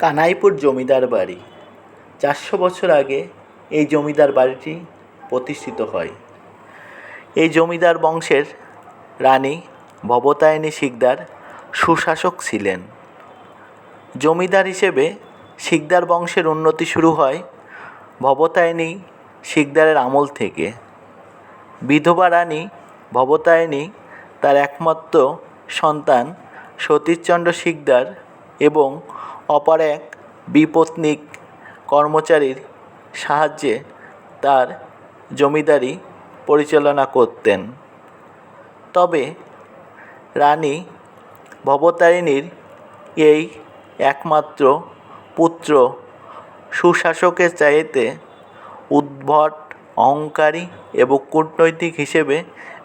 কানাইপুর জমিদার বাড়ি। চারশো বছর আগে এই জমিদার বাড়িটি প্রতিষ্ঠিত হয়। এই জমিদার বংশের রানী ভবতায়নী শিকদার সুশাসক ছিলেন। জমিদার হিসেবে শিকদার বংশের উন্নতি শুরু হয় ভবতারিণী শিকদারের আমল থেকে। বিধবা রানী ভবতায়নী তার একমাত্র সন্তান সতীশচন্দ্র শিকদার এবং অপর এক বিপত্নিক কর্মচারীর সাহায্যে তার জমিদারি পরিচালনা করতেন। তবে রানী ভবতারিণীর এই একমাত্র পুত্র সুশাসকের চাইতে উদ্ভট, অহংকারী এবং কূটনৈতিক হিসেবে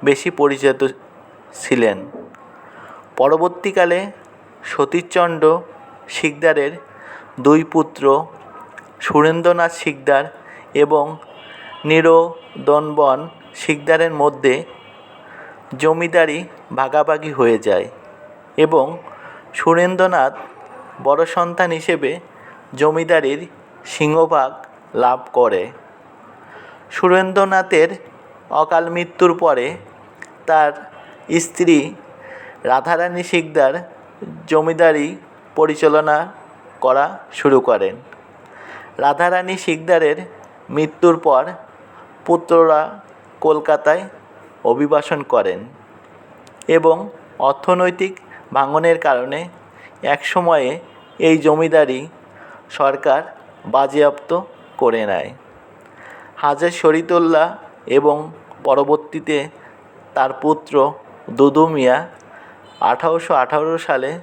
বেশি পরিচিত ছিলেন। পরবর্তীকালে সতীশচন্দ্র শিকদারের দুই পুত্র সুরেন্দ্রনাথ শিকদার এবং নীরদনবন শিকদারের মধ্যে জমিদারি ভাগাভাগি হয়ে যায় এবং সুরেন্দ্রনাথ বড় সন্তান হিসেবে জমিদারির সিংহভাগ লাভ করে। সুরেন্দ্রনাথের অকাল মৃত্যুর পরে তার স্ত্রী রাধারানী শিকদার জমিদারি পরিচালনা করা শুরু করেন। রাধারানী শিকদারের মৃত্যুর পর পুত্ররা কলকাতায় অভিবাসন করেন এবং অর্থনৈতিক ভাঙনের কারণে এক সময়ে এই জমিদারি সরকার বাজেয়াপ্ত করে নেয়। হাজার শরীয়তুল্লাহ এবং পরবর্তীতে তার পুত্র দুদু মিয়া আঠারোশো আঠারো সালে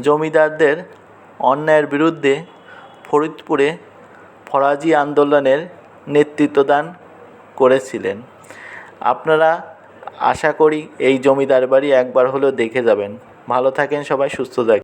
জমিদারদের অন্যায়ের বিরুদ্ধে ফরিদপুরে ফরাজি আন্দোলনের নেতৃত্ব দান করেছিলেন। আপনারা আশা করি এই জমিদার বাড়ি একবার হলেও দেখে যাবেন। ভালো থাকেন সবাই, সুস্থ থাকেন।